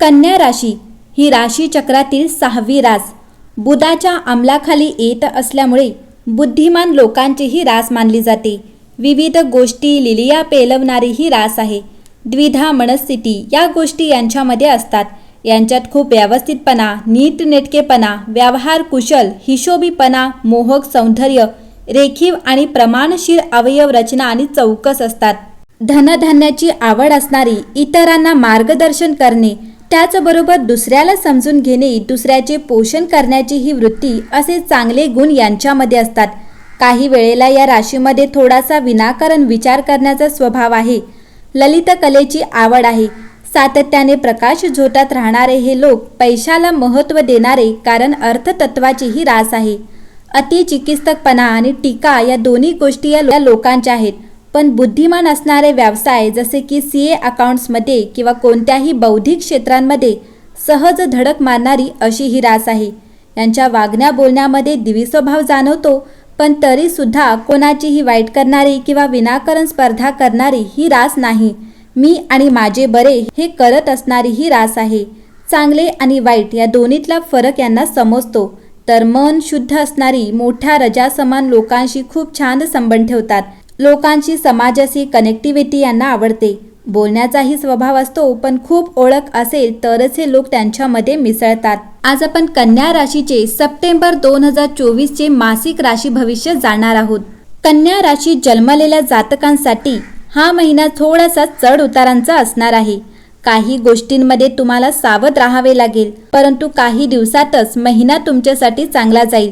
कन्या राशी ही राशी चक्रातील सहावी रास. बुधाच्या अंमलाखाली येत असल्यामुळे बुद्धिमान लोकांची ही रास मानली जाते. विविध गोष्टी लिलिया पेलवणारी ही रास आहे. द्विधा मनस्थिती या गोष्टी यांच्यामध्ये असतात. यांच्यात खूप व्यवस्थितपणा नीटनेटकेपणा व्यवहार कुशल हिशोबीपणा मोहक सौंदर्य रेखीव आणि प्रमाणशील अवयव रचना आणि चौकस असतात. धनधान्याची आवड असणारी इतरांना मार्गदर्शन करणे त्याचबरोबर दुसऱ्याला समजून घेणे दुसऱ्याचे पोषण करण्याची ही वृत्ती असे चांगले गुण यांच्यामध्ये असतात. काही वेळेला या राशीमध्ये थोडासा विनाकारण विचार करण्याचा स्वभाव आहे. ललित कलेची आवड आहे. सातत्याने प्रकाश झोतात राहणारे हे लोक पैशाला महत्त्व देणारे कारण अर्थतत्वाचीही रास आहे. अतिचिकित्सकपणा आणि टीका या दोन्ही गोष्टी या या लोकांच्या आहेत. पण बुद्धिमान असणारे व्यवसाय जसे की सी ए अकाउंट्समध्ये किंवा कोणत्याही बौद्धिक क्षेत्रांमध्ये सहज धडक मारणारी अशी ही रास आहे. यांच्या वागण्या बोलण्यामध्ये दिविस्वभाव जाणवतो पण तरीसुद्धा कोणाचीही वाईट करणारी किंवा विनाकारण स्पर्धा करणारी ही रास नाही. मी आणि माझे बरे हे करत असणारी ही रास आहे. चांगले आणि वाईट या दोन्हीतला फरक यांना समजतो. तर मन शुद्ध असणारी मोठ्या रजासमान लोकांशी खूप छान संबंध ठेवतात. लोकांशी समाजाशी कनेक्टिव्हिटी यांना आवडते. बोलण्याचाही स्वभाव असतो पण खूप ओळख असेल तरच हे लोक त्यांच्यामध्ये मिसळतात. आज आपण कन्या राशीचे सप्टेंबर दोन हजार चोवीसचे मासिक राशी भविष्य जाणार आहोत. कन्या राशी जन्मलेल्या जातकांसाठी हा महिना थोडासा चढ उतारांचा असणार आहे. काही गोष्टींमध्ये तुम्हाला सावध राहावे लागेल परंतु काही दिवसातच महिना तुमच्यासाठी चांगला जाईल.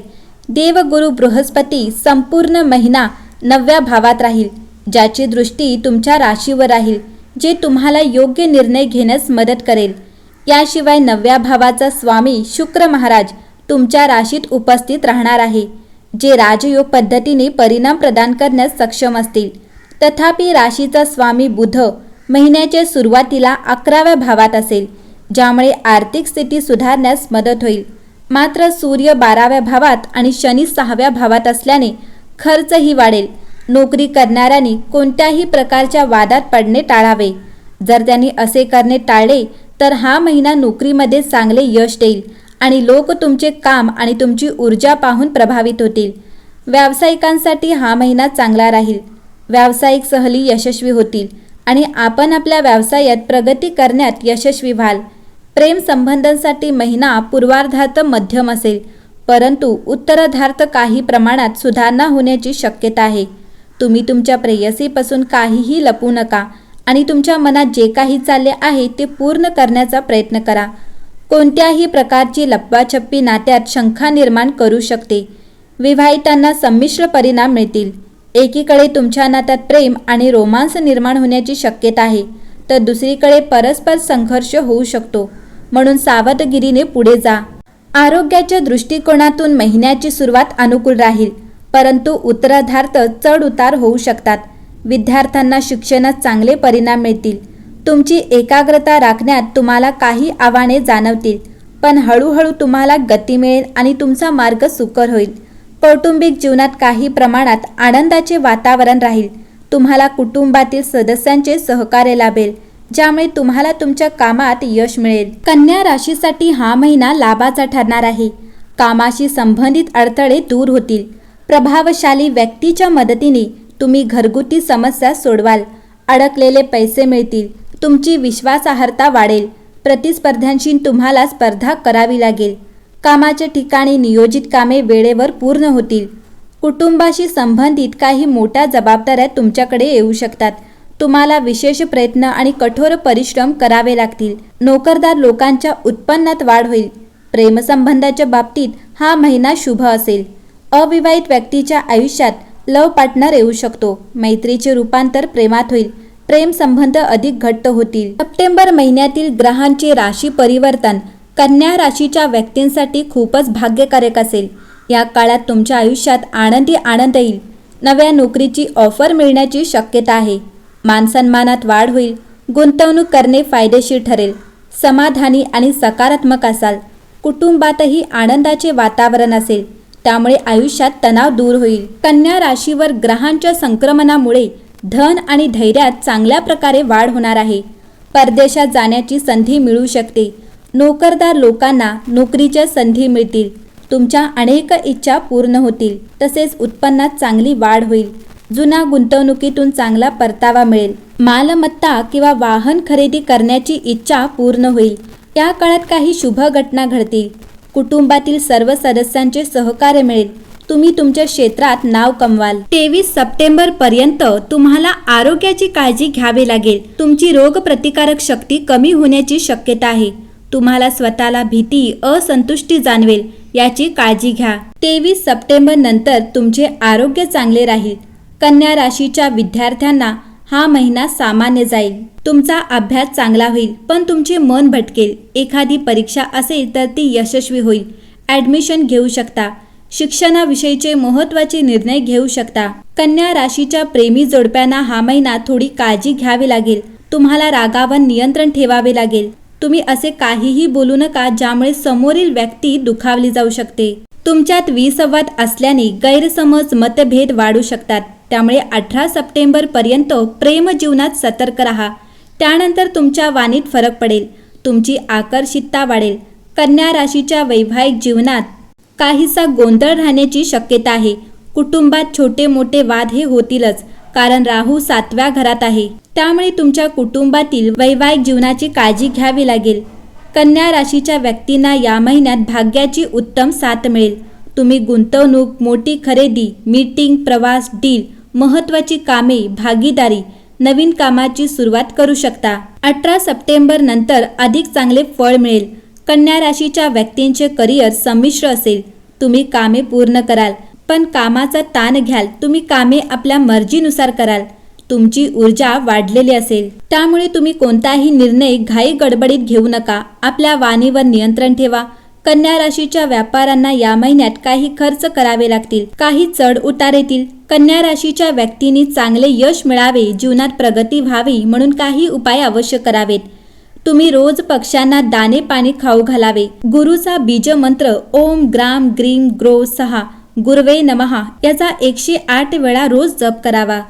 देवगुरु बृहस्पती संपूर्ण महिना नवव्या भावात राहील ज्याची दृष्टी तुमच्या राशीवर राहील जे तुम्हाला योग्य निर्णय घेण्यास मदत करेल. याशिवाय नवव्या भावाचा स्वामी शुक्र महाराज तुमच्या राशीत उपस्थित राहणार आहे जे राजयोग पद्धतीने परिणाम प्रदान करण्यास सक्षम असतील. तथापि राशीचा स्वामी बुध महिन्याच्या सुरुवातीला अकराव्या भावात असेल ज्यामुळे आर्थिक स्थिती सुधारण्यास मदत होईल. मात्र सूर्य बाराव्या भावात आणि शनी सहाव्या भावात असल्याने खर्चही वाढेल. नोकरी करणाऱ्यांनी कोणत्याही प्रकारच्या वादात पडणे टाळावे. जर त्यांनी असे करणे टाळले तर हा महिना नोकरीमध्ये चांगले यश देईल आणि लोक तुमचे काम आणि तुमची ऊर्जा पाहून प्रभावित होतील. व्यावसायिकांसाठी हा महिना चांगला राहील. व्यावसायिक सहली यशस्वी होतील आणि आपण आपल्या व्यवसायात प्रगती करण्यात यशस्वी व्हाल. प्रेम संबंधांसाठी महिना पूर्वार्धात मध्यम असेल. परंतु उत्तरार्धार्थ काही प्रमाणात सुधारणा होण्याची शक्यता आहे. तुम्ही तुमच्या प्रेयसीपासून काहीही लपू नका आणि तुमच्या मनात जे काही चालले आहे ते पूर्ण करण्याचा प्रयत्न करा. कोणत्याही प्रकारची लप्पाछप्पी नात्यात शंका निर्माण करू शकते. विवाहितांना संमिश्र परिणाम मिळतील. एकीकडे तुमच्या नात्यात प्रेम आणि रोमांस निर्माण होण्याची शक्यता आहे तर दुसरीकडे परस्पर संघर्ष होऊ शकतो. म्हणून सावधगिरीने पुढे जा. आरोग्याच्या दृष्टिकोनातून महिन्याची सुरुवात अनुकूल राहील परंतु उत्तरार्धार्थ चढ उतार होऊ शकतात. विद्यार्थ्यांना शिक्षणात चांगले परिणाम मिळतील. तुमची एकाग्रता राखण्यात तुम्हाला काही आव्हाने जाणवतील पण हळूहळू तुम्हाला गती मिळेल आणि तुमचा मार्ग सुकर होईल. कौटुंबिक जीवनात काही प्रमाणात आनंदाचे वातावरण राहील. तुम्हाला कुटुंबातील सदस्यांचे सहकार्य लाभेल. ज्यामुळे तुम्हाला तुमच्या कामात यश मिळेल. कन्या राशीसाठी हा महिना लाभाचा ठरणार आहे. कामाशी संबंधित अडथळे दूर होतील. प्रभावशाली व्यक्तीच्या मदतीने तुम्ही घरगुती समस्या सोडवाल. अडकलेले पैसे मिळतील. तुमची विश्वासार्हता वाढेल. प्रतिस्पर्ध्यांशी तुम्हाला स्पर्धा करावी लागेल. कामाच्या ठिकाणी नियोजित कामे वेळेवर पूर्ण होतील. कुटुंबाशी संबंधित काही मोठ्या जबाबदाऱ्या तुमच्याकडे येऊ शकतात. तुम्हाला विशेष प्रयत्न आणि कठोर परिश्रम करावे लागतील. नोकरदार लोकांच्या उत्पन्नात वाढ होईल. प्रेमसंबंधाच्या बाबतीत हा महिना शुभ असेल. अविवाहित व्यक्तीच्या आयुष्यात लव पार्टनर येऊ शकतो. मैत्रीचे रूपांतर प्रेमात होईल. प्रेम संबंध अधिक घट्ट होतील. सप्टेंबर महिन्यातील ग्रहांचे राशी परिवर्तन कन्या राशीच्या व्यक्तींसाठी खूपच भाग्यकारक असेल. या काळात तुमच्या आयुष्यात आनंदी आनंद येईल. नव्या नोकरीची ऑफर मिळण्याची शक्यता आहे. मानसन्मानात वाढ होईल गुंतवणूक करणे फायदेशीर ठरेल समाधानी आणि सकारात्मक असाल कुटुंबातही आनंदाचे वातावरण असेल त्यामुळे आयुष्यात तणाव दूर होईल. कन्या राशीवर ग्रहांच्या संक्रमणामुळे धन आणि धैर्यात चांगल्या प्रकारे वाढ होणार आहे. परदेशात जाण्याची संधी मिळू शकते. नोकरदार लोकांना नोकरीच्या संधी मिळतील. तुमच्या अनेक इच्छा पूर्ण होतील. तसेच उत्पन्नात चांगली वाढ होईल. जुना गुंतवणुकीतून चांगला परतावा मिळेल. मालमत्ता किंवा वाहन खरेदी करण्याची इच्छा पूर्ण होईल. या काळात काही शुभ घटना घडतील. कुटुंबातील सर्व सदस्यांचे सहकार्य मिळेल. तुम्ही तुमच्या क्षेत्रात नाव कमवाल. तेवीस सप्टेंबर पर्यंत तुम्हाला आरोग्याची काळजी घ्यावी लागेल. तुमची रोगप्रतिकारक शक्ती कमी होण्याची शक्यता आहे. तुम्हाला स्वतःला भीती असंतुष्टी जाणवेल याची काळजी घ्या. तेवीस सप्टेंबर नंतर तुमचे आरोग्य चांगले राहील. कन्या राशीच्या विद्यार्थ्यांना हा महिना सामान्य जाईल. तुमचा अभ्यास चांगला होईल पण तुमचे मन भटकेल. एखादी परीक्षा असेल तर ती यशस्वी होईल. ॲडमिशन घेऊ शकता. शिक्षणाविषयीचे महत्त्वाचे निर्णय घेऊ शकता. कन्या राशीच्या प्रेमी जोडप्यांना हा महिना थोडी काळजी घ्यावी लागेल. तुम्हाला रागावर नियंत्रण ठेवावे लागेल. तुम्ही असे काहीही बोलू नका ज्यामुळे समोरील व्यक्ती दुखावली जाऊ शकते. तुमच्यात विसंवाद असल्याने गैरसमज मतभेद वाढू शकतात. त्यामुळे अठरा सप्टेंबर पर्यंत प्रेम जीवनात सतर्क राहा. त्यानंतर तुमच्या वाणीत फरक पडेल. तुमची आकर्षितता वाढेल. कन्या राशीच्या वैवाहिक जीवनात काहीसा गोंधळ राहण्याची शक्यता आहे. कुटुंबात छोटे मोठे वाद हे होतीलच कारण राहू सातव्या घरात आहे. त्यामुळे तुमच्या कुटुंबातील वैवाहिक जीवनाची काळजी घ्यावी लागेल. कन्या राशीच्या व्यक्तींना या महिन्यात भाग्याची उत्तम साथ मिळेल. तुम्ही गुंतवणूक मोठी खरेदी मीटिंग प्रवास डील महत्त्वाची कामे भागीदारी नवीन कामाची सुरुवात करू शकता. अठरा सप्टेंबर नंतर अधिक चांगले फळ मिळेल. कन्या राशीच्या व्यक्तींचे करिअर संमिश्र असेल. तुम्ही कामे पूर्ण कराल. पण कामाचा ताण घ्याल. तुम्ही कामे आपल्या मर्जीनुसार कराल. तुमची ऊर्जा वाढलेली असेल. त्यामुळे तुम्ही कोणताही निर्णय घाई गडबडीत घेऊ नका. आपल्या वाणीवर नियंत्रण ठेवा. कन्या राशीच्या व्यापाऱ्यांना या महिन्यात काही खर्च करावे लागतील. काही चढ उतार येतील कन्या राशीच्या व्यक्तींनी चांगले यश मिळावे जीवनात प्रगती व्हावी म्हणून काही उपाय अवश्य करावेत. तुम्ही रोज पक्ष्यांना दाणे पाणी खाऊ घालावे. गुरुचा बीज मंत्र ओम ग्राम ग्रीम ग्रो सहा गुरवे नमहा याचा एकशे आठ वेळा रोज जप करावा.